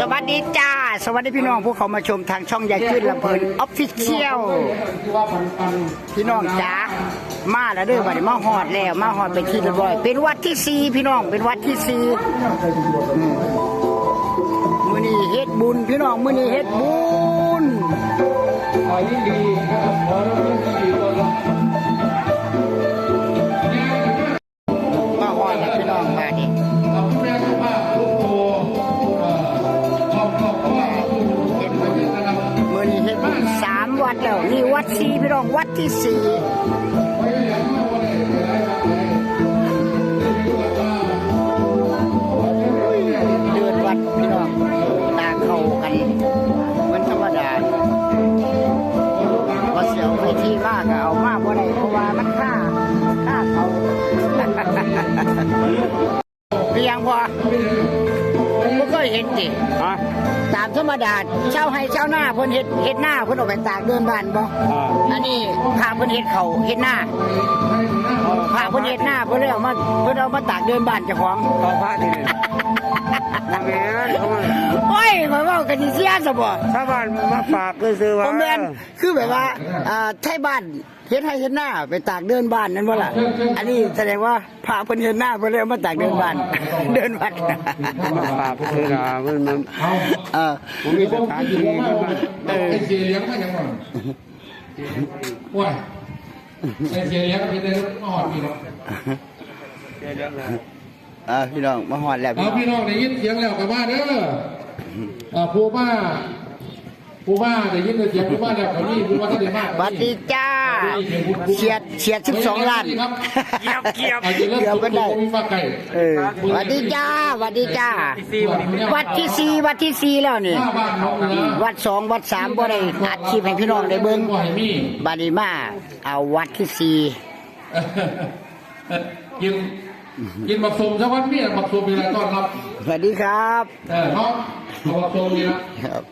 สวัสดีจ้า สวัสดีพี่น้องผู้เขามาชมทางช่องยายขึ้นลำเพลินออฟฟิเชียลพี่น้องจ้ามาแล้วเด้อบัดนี้มาฮอดแล้วมาฮอดเป็นที่เรียบร้อย เป็นวัดที่สี่พี่น้องเป็นวัดที่สี่อืมมื้อนี้เฮ็ดบุญพี่น้องมื้อนี้เฮ็ดบุญขอยิ่งดีครับ แล้วนี่วัดสี่พี่น้องวัดที่สี่เดินวัดพี่น้องตาเข้ากันเหมือนธรรมดาพอเสียวไปที่มากก็เอามากบ่ได้เพราะว่ามันค่าค่าเขาเพียงพอ ยเห็นจิตามธรรมดาเช่าให้เช่าหน้าเพิ่นเฮ็ดเฮ็ดหน้าเพิ่นออกไปตากเดินบ้านบ่อันนี้พาเพิ่นเฮ็ดเขาเฮ็ดหน้าพาเพิ่นเฮ็ดหน้าเพิ่นเลยเอามาเพิ่นเอามาตากเดินบ้านเจ้าของเขาพระที่นี่มาแม่นเขามาโอ้ยข่อยเว้ากันสิเสียซะบ่ชาวบ้านมาฝากก็ซื้อว่าผมแม่นคือแบบว่าอ่าไทยบ้านเฮ็ดให้เฮ็ดหน้าไปตากเดินบ้านนั่นบ่ล่ะ อันนี้แสดงว่าพาเพิ่นเฮ็ดหน้าเพิ่นเลยเอามาตากเดินบ้าน เดินวัดมาฝากก็ซื้อว่ามันมันเออผมมีสถานที่ที่บ้านเออไอเสียเลี้ยงก็ยังไงว้ายไอเสียเลี้ยงก็เป็นได้อ่อนพี่น้องเออพี่น้องมาฮอดแล้วเอาพี่น้องได้ยินเสียงแล้วกลับบ้านเด้อ อ่าผู้บ้าผู้บ้าได้ยินเสียงผู้บ้าแล้วเขานี่ผู้บ้าท่านได้มากสวัสดีจ้าเฉียดเฉียด12ล้านเกียบเกียบเกือบก็ได้มีฟ้าไก่เออสวัสดีจ้าสวัสดีจ้า วัดที่สี่วัดที่สี่แล้วนี่หน้าบ้านน้องนะวัดสองวัดสามบ่ได้อัดคลิปให้พี่น้องได้เบิ่งบ่ให้มีบาดนีมาเอาวัดที่สี่กินกินบักสมสักวันมีบักสมมีอะไรต้อนรับ สวัสดีครับ เออเนาะ เอาบักสมนี่ละครับ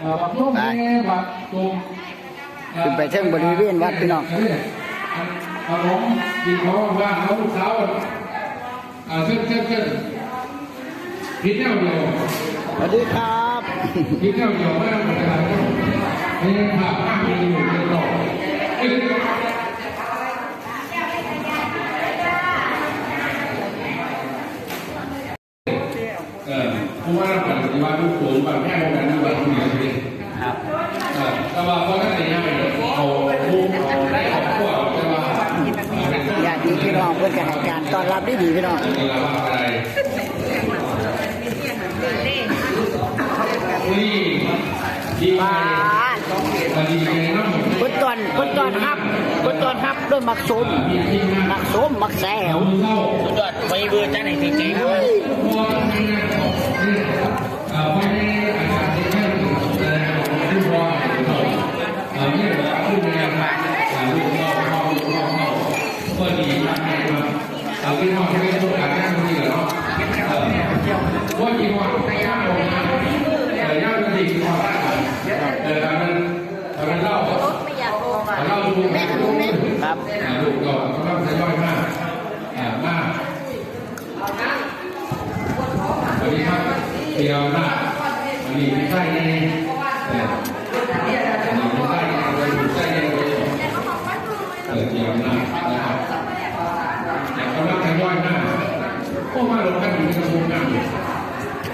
เออบักสมนี่บักสมขึ้นไปเทิงบริเวณวัดพี่น้องเอาผมกินเขาว่าเอาลูกสาวอ่าเช่นเช่นเช่นกินแนวเดียวสวัสดีครับกินแนวเดียวไม่ต้องไปไหนไม่ต้องพาข้ามไปอยู่ในหลอกเอ้ยเออผู้ว่าราชการปฏิวัติลูก สูงแบบแม่โรงงานที่วัดที่ไหนใช่ไหมครับเออแต่ว่าเพราะนั่นเองไม่เอาลูกเอาได้เอาพวกแต่ว่าเป็นญาติพี่น้องเพื่อนจะให้การต้อนรับได้ดีพี่น้องเวลาว่าอะไรนี่ดีมากดีไงเนาะเพื่นตอนเพื่นตอนฮับเพื่นตอนฮับด้วยมักสมมักสมมักแซวเข้าสุดยอดไปเบอร์จ้าไหนจริงๆ พวกนี้เอ่อไม่ได้อาจารย์ที่แค่แสดงออกมาที่ว่าเอ่อนี่แบบพูดยังไงมาลูกเข้าเข้าเข้าเข้าก็ดีมากเลยว่าเอาที่ว่าให้ได้ต้องการแค่ตรงนี้เหรอเออว่าจริงว่าย่างออกมาเออย่างมันดีกว่าเออมันมันเล่าเล่าดูแม่ดูแม่ ครับ ลูกก็กำลังทยอยมากอ่ามากสวัสดีครับ เดียวนะอันนี้ไม่ใช่ในเอออันนี้ไม่ใช่ในเลยไม่ใช่ในเลยเออเดียวนะนะครับแต่กำลังทยอยมากพวกมาลงกันอยู่ในกระทรวงการ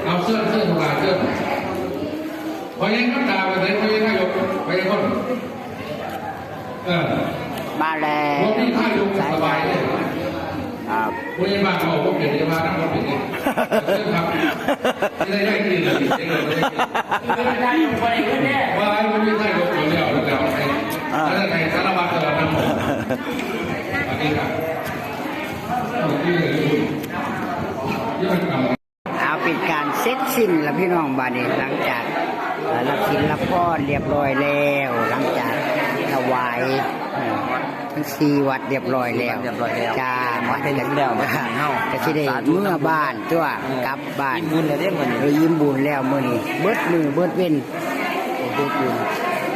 เอาเสื้อเสื้อทลายเสื้อพอยังน้ำตาไปเลยพอยังนายกไปยังคนเออมาแล้พว ว กนี้ท่ายกสบายเลย ครับพยาบาลบอกว่าเป็นพยาบ้านั่งรถเป็นไงครับไม่ได้ได้กินเลยได้เลยได้อยู่คนเดียวเนี่ยว่าไอ้คนนี้ท่ายกคนเดียวแล้วแล้วไอ้แล้วไอ้สารวัตรเราทำหมดสวัสดีครับที่เหลือคุณยังเก่าเอาปิดการเสร็จสิ้นแล้วพี่น้องบานี้หลังจากรับสินรับพรเรียบร้อยแล้ว หลังจากถวาย สี่วัดเรียบร้อยแล้วเรียบร้อยแล้วจ้าวัดได้เรียบร้อยแล้วบ้านเฮาก็สิได้เมื่อบ้านตัวกลับบ้านอิ่มบุญแล้วเด้มื้อนี้เออยิ้มบุญแล้วมื้อนี้เบิดมือเบิดเว้นเบิดบุญ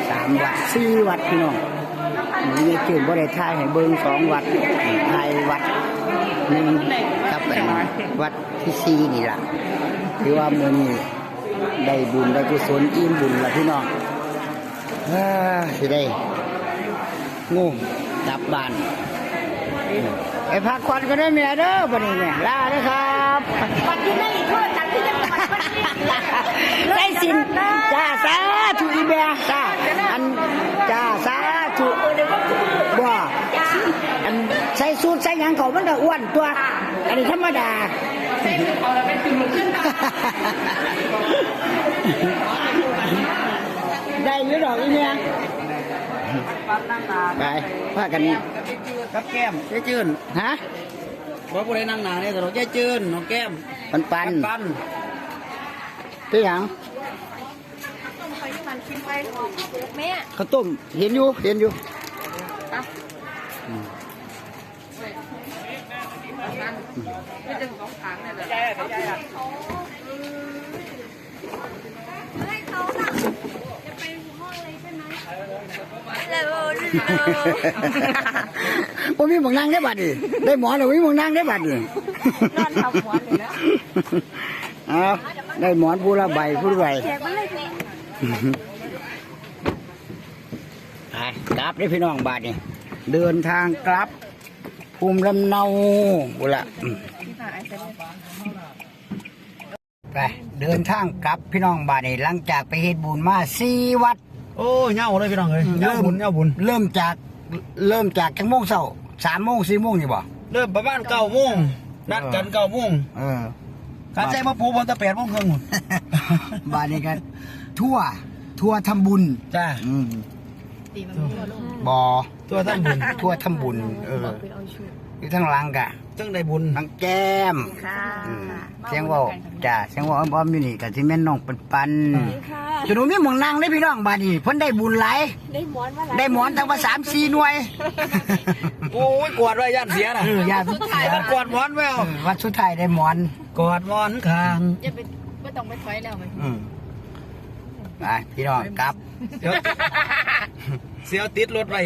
สามวัดสี่วัดพี่น้องมีจื่นบ่ได้ทายให้เบิ่งสองวัดทายวัดหนึ่งกับอันวัดที่สี่นี่ล่ะถือว่ามื้อนี้ได้บุญได้กุศลอิ่มบุญละพี่น้องเอ้อสิได้ งูกลับบานไปพักผ่อนกันได้เมียเด้อบัดนี้เนี่ยลาเด้อครับวันที่ได้โทษจากที่จังหวัดได้สินจ้าสาธุอีเบียจ้าอันจ้าสาธุบ่อันใส่สูทใส่หยังเขามันก็อ้วนตัว อันนี้ธรรมดาได้หรือดอกอีเนี่ย ไปพากันกับแก้มยายจืนฮะบอกผู้ใดนั่งหนาเนี่ยตลอดยายจืนน้องแก้มปันปันปันตัวหยังแม่ข้าวต้มเห็นอยู่เห็นอยู่ ให้เขาหลับจะไปห้องเลยใช่ไหมแล้ว ผมมีหมองนั่งได้บัดดิได้หมอนหรือมีหมองนั่งได้บัดดินอนทับหัวเลยนะ เอาได้หมอนผู้ละใบผู้ละใบแจกมันเลยสิไปกลับได้อพี่น้องบาดนี่เดินทางกลับภูมิลำเนาบุละอืมไปเดินทางกลับพี่น้องบาดนี่หลังจากไปเฮ็ดบุญมาสี่วัด โอ้ยเหงาเลยพี่น้องเลยเหงาบุญเหงาบุญ เริ่มจากเริ่มจากจังโมงเช้าสามโมงสี่โมงนี่บ่เริ่มประมาณเก้าโมงนัดกันเก้าโมงเออการใจมาปูบนตะแปดโมงครึ่งหมดบาดนี้กันทั่ว ทั่วทำบุญ จ้าอืมบอ ตัวท่านบุญทั่วทำบุญ เอออยู่ทั้งหลังกะจังได้บุญทั้งแก้มค่ะอืมเสียงเว่าจ้าเสียงเว่าอ้อมๆอยู่นี่กับที่แม่นน้องปันปันค่ะจนหนูมีหมองนางได้พี่น้องบาดนี้เพิ่นได้บุญหลายได้หมอนมาหลายได้หมอนทั้งว่าสามสี่หน่วย โอ้ยกอดไว้ย่านเสียนะเออญาติมันกอดหมอนแววเออวัดสุดท้ายได้หมอนกอดหมอนข้างอย่าไปไม่ต้องไปถอยแล้วมันอืม ไปพี่น้องกลับเดี๋ยวเสียวติดรถไป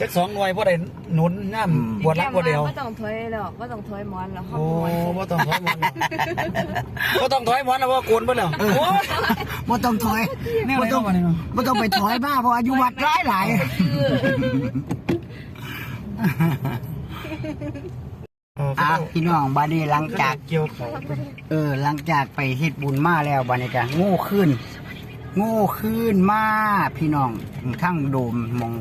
จักสองหน่วยเพราะได้หนุนน้ำปวดหลังปวดเดียวไม่ต้องถอยแล้วไม่ต้องถอยหมอนแล้วโอ้บ่ต้องถอยหมอนบ่ต้องถอยหมอนแล้วว่าโกนเบิ่แล้วโอ้ย บ่ต้องถอยแนวไหนบ่ต้องเข้ามาเนี่ยเนาะบ่ต้องไปถอยมาเพราะอายุวัดหลายหลายอะพี่น้องบาดนี้หลังจาก เกี่ยวเขาเออหลังจากไปเฮ็ดบุญมาแล้วบาดนี้ก็โง่ขึ้น โง่ขึ้นมาพี่น้องทั้งโดมมอง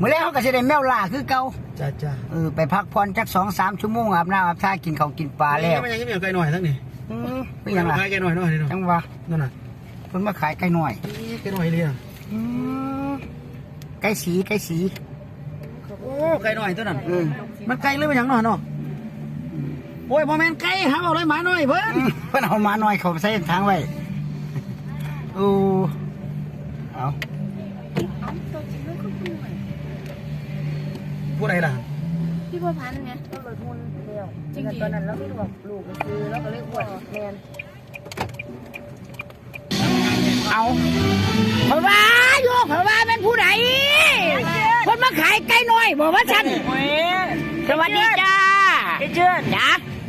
มื้อแรกเขาก็สิได้แมวล่าคือเก่าจ้าจ้าเออไปพักผ่อนจัก2-3ชั่วโมงอาบน้ำอาบท่ากินข้าวกินปลาแล้วมันยังไม่มีไก่หน่อยทั้งนี้อือเป็นหยังล่ะไก่หน่อยหน่อยนี่เนาะจังว่านั่นน่ะเพิ่นมาขายไก่น้อยไก่หน่อยเลยอะอือไก่สีไก่สีโอ้ไก่หน่อยตัวนั้นเออมันไก่หรือมันหยังหน่อยเนาะโอ้ยพ่อแม่นไก่หาเอาเลยหมาหน่อยเพิ่นเพิ่นเอามาหน่อยเขาใส่ทางไว้โอ้ เอาผู้ใดล่ะพี่พ่อพันธุ์ไงก็เลยมุนเดียวจริงตอนนั้นเราไม่บอกลูกคือเราก็เลยอวดแมนเอาเพราะว่าโยกเพราะว่าเป็นผู้ใดคนมาขายไก่น้อยบอกว่าฉันสวัสดีจ้าไอ้เชื่อจ้า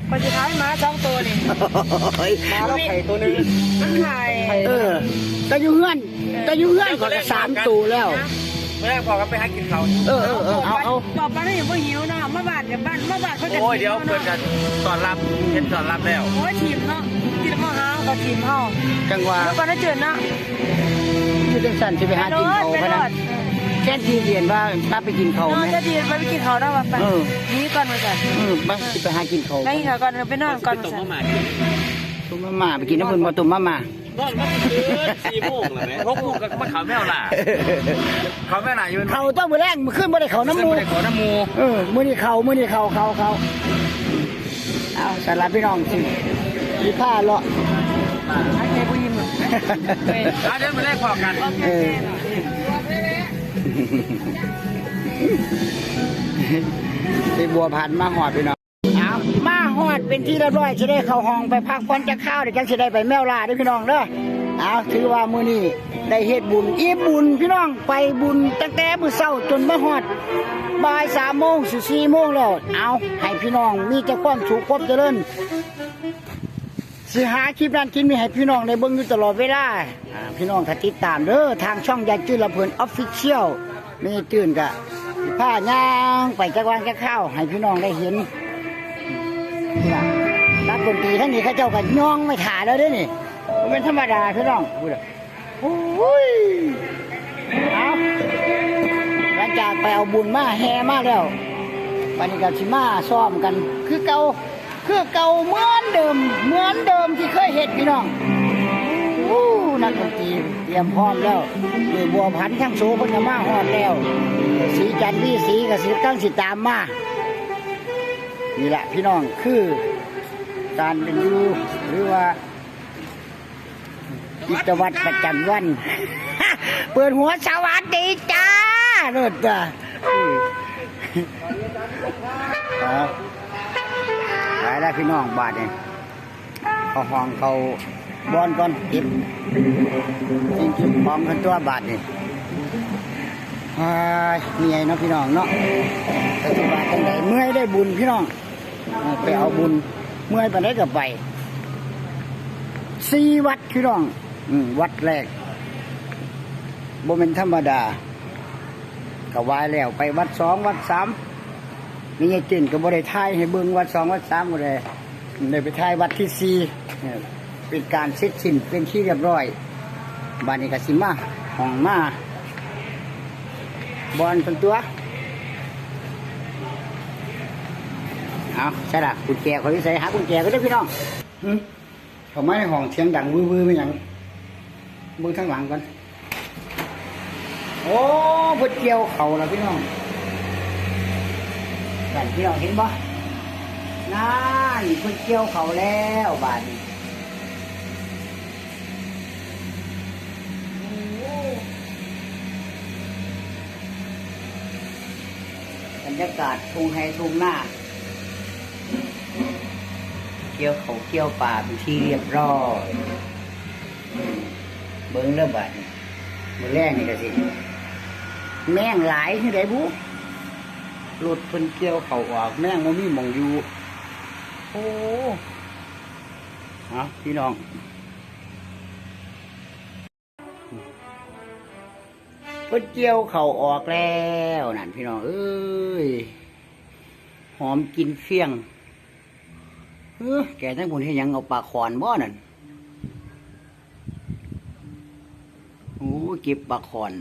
คนสุดท้ายมาสองตัวนี่มาแล้วไข่ตัวนึงมันไข่เออ แต่อยู่เฮือนแต่อยู่เฮือนก็สามตัวแล้ว เมื่อแรกพอกันไปหากินเขาเออเออเออเอาเอาบอกมาได้ยังไม่หิวนะมาบ้านกับบ้านมาบ้านเขาจะโอ้ยเดี๋ยวเพิ่นกันตอนรับเห็นตอนรับแล้ว โอ้ยทีมเนาะทีมพ่อเฮากับทีมเฮาจังหวะแล้วก็ได้เจอเนาะอยู่จังสันที่ไปหากินเขาไปพะรนะอดแค่ที่เรียนว่าถ้าไปกินเขานอไหนมจะดีไปไปกินเขาได้ป่ะไปเออ นี่ก่อนมาจ้ะเออไปสิไปหากินเขาได้กินเขาก่อนไปนอนก่อนมาจ้ะตุ่มมาม่าไปกินน้ำมันบ่ตุ่มมาม่า นอนมันคือสี่โมงแล้วแม่หกโมงก็มาเขาแมวล่ะเขาแม่ล่ะอยู่เขาต้องมือแรกมือขึ้นบ่ได้เขาน้ำมูได้ขอน้ำมูเออมือนี่เขามือนี่เขาเขาเขาเอาสารบพี่น้องสิมีผ้าเลาะไอ้เจ้าผู้หญิงอะเดี๋ยวมาแรกพอกันเออไปบัวพันธุ์มาหอดพี่น้อง เอามาหอดเป็นที่เรียบร้อยจะได้เข้าห้องไปพักผ่อนจะข้าวเดี๋ยวจังจะได้ไปแมวลาเด้วยพี่น้องเด้อเอาถือว่ามื้อนี้ได้เฮ็ดบุญอีบุญพี่น้องไปบุญตั้งแต่มื้อเช้าจนมาฮอดบ่ายสามโมงสิสี่โมงแล้วเอาให้พี่น้องมีแต่ความสุขความเจริญสิหาคลิปนั้นคลิปนี้ให้พี่น้องได้เบิ่งอยู่ตลอดเวลาอ่าพี่น้องถ้าติดตามเด้อทางช่องยายจื้อละเพิ่นออฟฟิเชียลมีตื่นกะผ้าย่างไปจักวางจักข้าวให้พี่น้องได้เห็น นี่ล่ะนักดนตรีทั้งนี้เขาเจ้าก็ย่องไม่ถ่าแล้วเด้อนี่บ่เป็นธรรมดาพี่น้องพูดอะโอ้ยเอาหลังจากไปเอาบุญมาแห่มาแล้ววันนี้ก็สิมาซ้อมกัน คือเก่าคือเก่าเหมือนเดิม เหมือนเดิมที่เคยเฮ็ดพี่น้องอู้นักดนตรีเตรียมพร้อมแล้วด้วยบัวพันธุ์ทั้งโซเพิ่นก็มาฮอดแล้ว สีจันทร์วีสีก็สิตั้งสิตามมา นี่แหละพี่น้องคือการเป็นอยู่หรือว่ากิจวัตรประจำวัน เปิดหัวสวัสดีจ้าเลิศจ้าครับไปแล้วพี่น้องบาทเนี่ยเขาห้องเขาบอนก่อนเก็บจริงๆพร้อมกันตัวบาทเนี่อ้ายมีไงเนาะพี่น้องเนาะปัจจุบันจังไดเมื่อยได้บุญพี่น้อง ไปเอาบุญ เมื่อยไปได้กับไปสี่วัดพี่น้องอวัดแรกบ่เป็นธรรมดาก็ไหวายแล้วไปวัดสองวัดสามมีไงจินก็บ่ได้ทายให้เบิงวัดสองวัดสามบ่ได้ได้ไปทายวัดที่สี่เป็นการเสร็จสิ้นเป็นที่เรียบร้อยบานนี้ก็สิมาห้องมาบอลเป็นตัว เอาใช่ละกุญแจเขาที่ใส่หากุญแจก็ได้อพี่น้องหึเขาไม่ห้องเสียงดังวื้อๆไม่หยังเบิ่งข้างหลังก่อนโอ้เพิ่นเกี่ยวเขาแล้วพี่น้องกันพี่น้องเห็นบ่นั่นเพิ่นเกี่ยวเขาแล้วบาดนี้บรรยากาศทุ่งไฮทุ่งหน้า เกี่ยวเขาเกี่ยวป่าเป็นที่เรียบร้อยเบิ้งเริ่มบาดมือแรกนี่ก็สิ แม่งหลายที่ไหนบุรถเพิ่นเกี่ยวเขาออกแม่งมันมีมองอยู่ โอ้เอาพี่น้องเพิ่นเกี่ยวเขาออกแล้วนั่นพี่น้องเอ้ย หอมกินเฟี้ยง เออแกทั้งคนที่ยังเอาปลาขอนบ่นั่นโอ้เก็บปลาขอน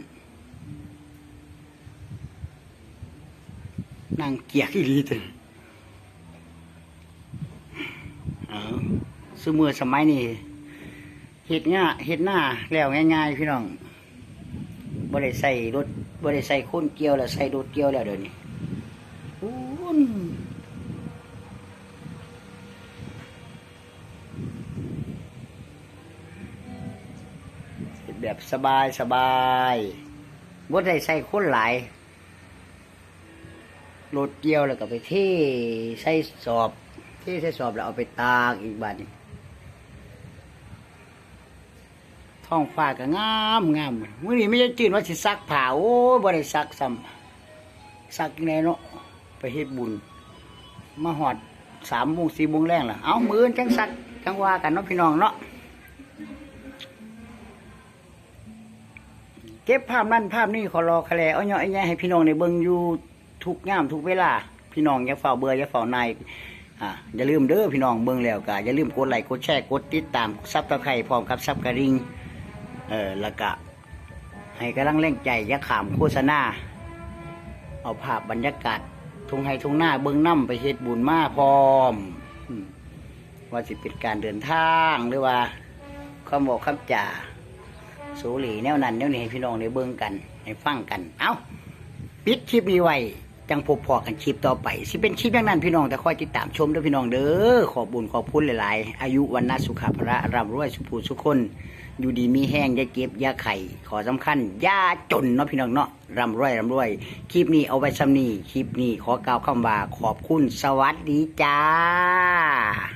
นั่งเกียกอีหลีตึงเอาสมือสมัยนี้เฮ็ดง่าเฮ็ดหน้าแล้วง่ายๆพี่น้องบ่ได้ใส่รถบ่ได้ใส่คนเกี่ยวแล้วใส่รถเกี่ยวแล้วเดี๋ยวนี้ แบบสบายสบายบ่ได้ใส่คนหลายรถเกี่ยวแล้วก็ไปเทใส่สอบเทใส่สอบแล้วเอาไปตากอีกบัดนี้ท้องฟ้าก็งามงามมื้อนี้ไม่ได้จืนว่าสิซักผ้าโอ้บ่ได้ซักซ้ำซักยังไงเนาะไปเฮ็ดบุญ มาหอดสามโมงสี่โมงแรงล่ะ เอามื้อจังซักจังว่ากันเนาะพี่น้องเนาะ เก็บภาพนั่นภาพนี้ขอรอคะแลเอาเนาะไอ้แย่ให้พี่น้องในเบิ่งอยู่ทุกงามทุกเวลา พี่น้องอย่าเฝ้าเบื่ออย่าเฝ้าในายอ่าอย่าลืมเด้อพี่น้องเบิ่งแล้วก็อย่าลืมกดไลค์กดแชร์กดติดตามซับตะไคร้พร้อมกับซับกระดิ่งเออแล้วก็ให้กำลังแรงใจอย่าขามโฆษณาเอาภาพบรรยากาศทุ่งไฮทุ่งหน้าเบิ่งน้ำไปเฮ็ดบุญมาพร้อมอืมว่าสิเป็นการเดินทางหรือว่าคำบอกคำจ่า สูหลีแนวนั้นแนวนี้ให้พี่น้องได้เบิ่งกัน ให้ฟังกัน เอ้าปิดคลิปนี้ไว้จังพบพอกันคลิปต่อไปสิเป็นคลิปอย่างนั้นพี่น้องแต่คอยติดตามชมด้วยพี่น้องเด้อขอบุญขอบคุณหลายๆ อายุวันนาสุขภระร่ำรวยสุภูสุขคนอยู่ดีมีแห้งยาเก็บยาไข่ขอสำคัญยาจนเนาะพี่น้องเนาะร่ำรวยร่ำรวย คลิปนี้เอาไว้ซ้ำนี้คลิปนี้ขอกล่าวคำว่าขอบคุณสวัสดีจ้า